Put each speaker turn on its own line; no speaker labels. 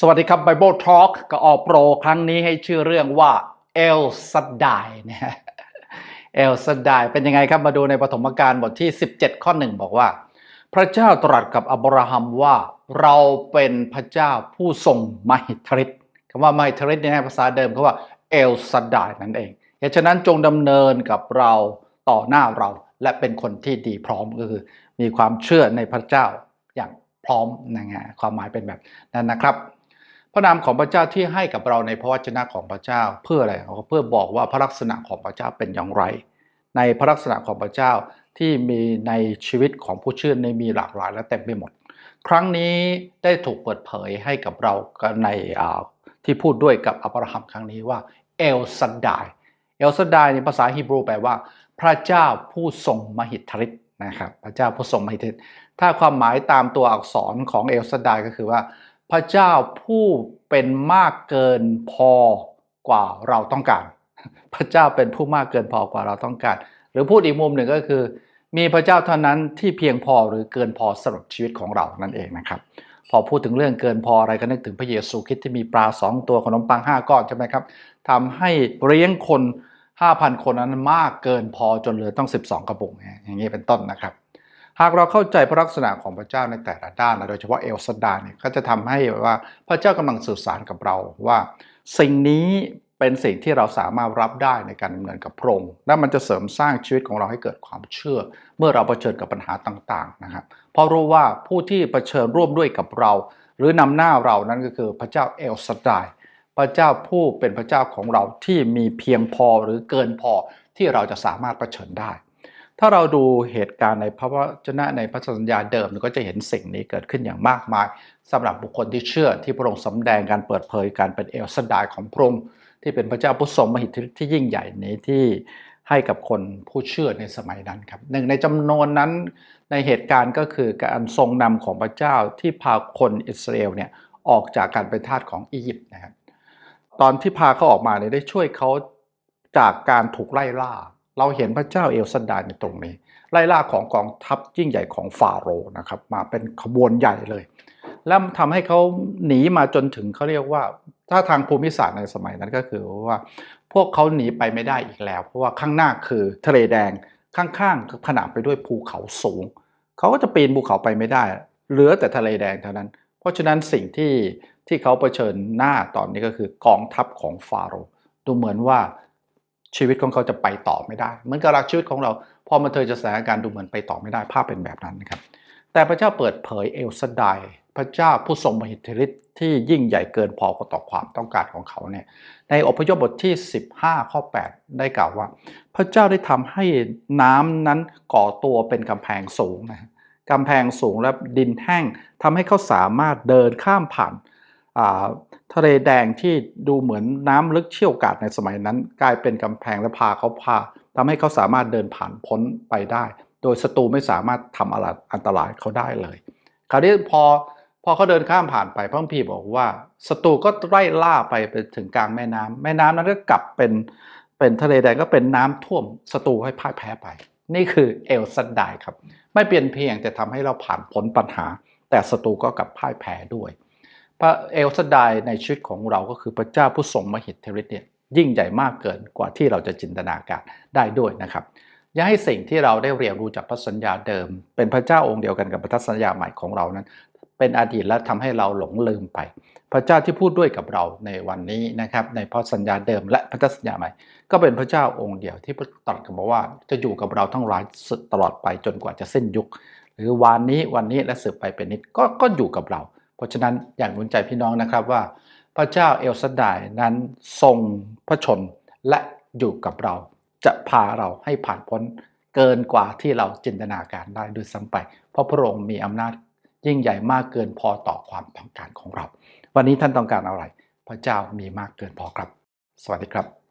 สวัสดีครับ Bible Talk ก็ออกโปรครั้งนี้ให้ชื่อเรื่องว่าเอลซัดไดนะฮะเอลซัดไดเป็นยังไงครับมาดูในปฐมกาลบทที่ 17 ข้อหนึ่งบอกว่า พระเจ้าตรัสกับอับราฮัมว่าเราเป็นพระเจ้าผู้ทรงมหิทธิฤทธิ์คำว่ามหิทธิฤทธิ์เนี่ยภาษาเดิมเขาว่าเอลซัดไดนั่นเองเหตุฉะนั้นจงดำเนินกับเราต่อหน้าเราและเป็นคนที่ดีพร้อมก็คือ มีความเชื่อในพระเจ้าอย่างพร้อมนะฮะความหมายเป็นแบบนั้นนะครับ พระนามของพระเจ้าที่ให้กับเราในพระวจนะของพระเจ้า เพื่ออะไรเพื่อบอกว่าพระลักษณะของพระเจ้าเป็นอย่างไร ในพระลักษณะของพระเจ้าที่มีในชีวิตของผู้เชื่อในมีหลากหลายและเต็มไปหมด ครั้งนี้ได้ถูกเปิดเผยให้กับเราในที่พูดด้วยกับอับราฮัมครั้งนี้ว่าเอลซัดไดเอลซัดไดในภาษาฮีบรูแปลว่า พระเจ้าผู้ทรงมหิทธิฤทธิ์นะครับ พระเจ้าผู้ทรงมหิทธิฤทธิ์ถ้าความหมายตามตัวอักษรของเอลซัดไดก็คือว่า พระเจ้าผู้เป็นมากเกินพอกว่าเราต้องการ พระเจ้าเป็นผู้มากเกินพอกว่าเราต้องการ หรือพูดอีกมุมหนึ่งก็คือ มีพระเจ้าเท่านั้นที่เพียงพอหรือเกินพอสำหรับชีวิตของเรานั่นเองนะครับ พอพูดถึงเรื่องเกินพออะไรก็นึกถึงพระเยซูคริสต์ที่มีปลาสองตัวขนมปังห้าก้อนใช่ไหมครับทำให้เลี้ยงคน 5,000 คนนั้นมากเกินพอจนเหลือต้อง 12 กระปุกอย่างนี้เป็นต้นนะครับ หากเราเข้าใจพระลักษณะของพระเจ้าในแต่ละด้านนะโดยเฉพาะเอลสดาเนี่ยก็จะทำให้ว่าพระเจ้ากำลังสื่อสารกับเราว่า สิ่งนี้เป็นสิ่งที่เราสามารถรับได้ในการดำเนินกับพระองค์และมันจะเสริมสร้างชีวิตของเราให้เกิดความเชื่อ เมื่อเราเผชิญกับปัญหาต่างๆนะครับเพราะรู้ว่าผู้ที่เผชิญร่วมด้วยกับเรา หรือนำหน้าเรานั้นก็คือพระเจ้าเอลสดาพระเจ้าผู้เป็นพระเจ้าของเราที่มีเพียงพอหรือเกินพอที่เราจะสามารถเผชิญได้ ถ้าเราดูเหตุการณ์ในพระวจนะในพระสัญญาเดิมก็จะเห็นสิ่งนี้เกิดขึ้นอย่างมากมายสำหรับบุคคลที่เชื่อที่พระองค์สำแดงการเปิดเผยการเป็นเอลสดายของพระองค์ที่เป็นพระเจ้าผู้ทรงมหิทธิฤทธิ์ที่ยิ่งใหญ่นี้ที่ให้กับคนผู้เชื่อในสมัยนั้นครับหนึ่งในจำนวนนั้นในเหตุการณ์ก็คือการทรงนำของพระเจ้าที่พาคนอิสราเอลเนี่ยออกจากการเป็นทาสของอียิปต์นะครับตอนที่พาเขาออกมาเนี่ยได้ช่วยเขาจากการถูกไล่ล่า เราเห็นพระเจ้าเอลซันดาในตรงนี้ ไล่ล่าของกองทัพยิ่งใหญ่ของฟาโรห์นะครับ มาเป็นขบวนใหญ่เลย แล้วทำให้เขาหนีมาจนถึงเขาเรียกว่า ถ้าทางภูมิศาสตร์ในสมัยนั้นก็คือว่า พวกเขาหนีไปไม่ได้อีกแล้ว เพราะว่าข้างหน้าคือทะเลแดงข้างๆขนาบไปด้วยภูเขาสูง เขาก็จะปีนภูเขาไปไม่ได้ เหลือแต่ทะเลแดงเท่านั้น เพราะฉะนั้นสิ่งที่ที่เขาเผชิญหน้าตอนนี้ก็คือกองทัพของฟาโรห์ดูเหมือนว่า ชีวิตของเขาจะไปต่อไม่ได้ เหมือนกับรักชีวิตของเรา พอมาเธอจะสถานการณ์ดูเหมือนไปต่อไม่ได้ภาพเป็นแบบนั้นนะครับ แต่พระเจ้าเปิดเผยเอลสดายพระเจ้าผู้ทรงมหิทธิฤทธิ์ที่ยิ่งใหญ่เกินพอต่อความต้องการของเขาเนี่ยในอพยพบทที่ 15 ข้อ 8 ได้กล่าวว่า พระเจ้าได้ทำให้น้ำนั้นก่อตัวเป็นกำแพงสูงนะกำแพงสูงและดินแห้งทำให้เขาสามารถเดินข้ามผ่าน ทะเลแดงที่ดูเหมือนน้ำลึกเชี่ยวกาดในสมัยนั้น กลายเป็นกำแพงและพาเขาพาทำให้เขาสามารถเดินผ่านพ้นไปได้ โดยศัตรูไม่สามารถทำอะไรอันตรายเขาได้เลย คราวนี้พอพอเขาเดินข้ามผ่านไปพระพีบอกว่าศัตรูก็ไล่ล่าไปไปถึงกลางแม่น้ำแม่น้ำนั้นก็กลับเป็นเป็นทะเลแดงก็เป็นน้ำท่วมศัตรูให้พ่ายแพ้ไป นี่คือเอลซันไดครับ ไม่เปลี่ยนเพียงแต่ทำให้เราผ่านพ้นปัญหา แต่ศัตรูก็กลับพ่ายแพ้ด้วย พระเอลซันไดในชีวิตของเราก็คือพระเจ้าผู้ทรงมหิทธิฤทธิ์เนี่ยยิ่งใหญ่มากเกินกว่าที่เราจะจินตนาการได้ด้วยนะครับอย่าให้สิ่งที่เราได้เรียนรู้จากพระสัญญาเดิม เป็นพระเจ้าองค์เดียวกันกับพันธสัญญาใหม่ของเรานั้น เป็นอดีตและทำให้เราหลงลืมไป พระเจ้าที่พูดด้วยกับเราในวันนี้นะครับในพระสัญญาเดิมและพันธสัญญาใหม่ ก็เป็นพระเจ้าองค์เดียวที่ตรัสกับว่าจะอยู่กับเราทั้งหลายตลอดไปจนกว่าจะสิ้นยุค หรือวันนี้วันนี้และสืบไปเป็นนิดก็ก็อยู่กับเรา ราะฉะนั้นอย่างหนุนใจพี่น้องนะครับว่า พระเจ้าเอลซดไดนั้นทรงพระชนและอยู่กับเรา จะพาเราให้ผ่านพ้นเกินกว่าที่เราจินตนาการได้ด้วยซ้ำไป เพราะพระองค์มีอำนาจยิ่งใหญ่มากเกินพอต่อความต้องการของเรา วันนี้ท่านต้องการอะไร พระเจ้ามีมากเกินพอครับ สวัสดีครับ